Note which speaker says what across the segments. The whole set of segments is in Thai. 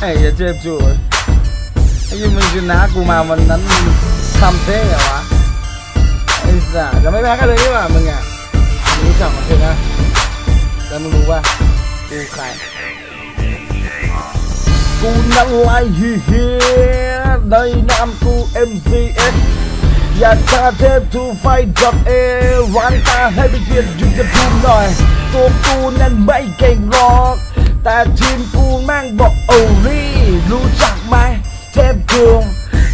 Speaker 1: ไอ้เหี้ยเจ็บจูดไอ้ยี่มึงชนะกูมาวันนั้นมึงทำเท่เหรอวะไอ้สัสจะไม่แพ้กันเลยนี่หว่ามึงอะมึงรู้จักมันใช่ไหมแล้วมึงรู้ว่าเฮียามกู MCS อยากจะเทพทูไฟดับเอวันตาให้ไปเกียรติยุทธภูมิหน่อย ตัวกูนั้นไม่เก่งหรอก แต่ทีมกูแม่งบอกโอรี่รู้จักไหมเทพทู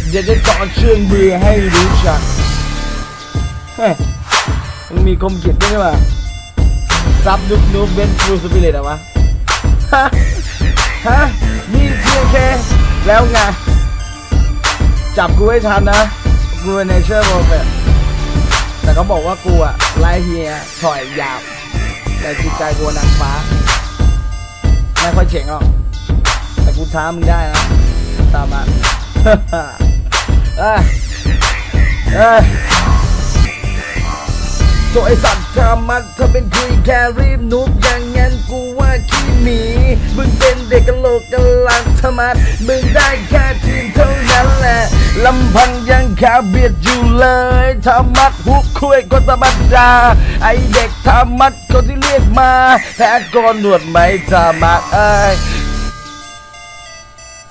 Speaker 1: เดี๋ยวจะสอนเชื่องเบื่อให้รู้จักเฮ้ยมึงมีคมจิตด้วยใช่ปะซับยุคนูเบนฟูสปิริตอะวะฮะฮะมีเทียเคแล้วไงจับกูให้ทันนะ กูเป็นเนเชอร์โปรเฟสแต่เขาบอกว่ากูอะไล่เฮียถอยยาวแต่จิตใจกูนางฟ้า ไม่ค่อยเจ๋งหรอก แต่กูท้ามึงได้นะ ตามมาเอ้ยเอ้ยโตัวไอสัตว์ทำมันถ้าเป็นคุยแค่รีบนุบอย่างงั้นกูว่าขี้หมีมึงเป็นเด็กกะโหลกกะลาธรรมัดมึงได้แค่ทีมเท่านั้นแหละ ลำพังยังขาเบียดอยู่เลยธรรมัดหุกคุยก็ธรรมดา ไอเด็กธรรมัดคนที่เรียกมาแพ้กอนหนวดไหมธรรมัดเอ้ย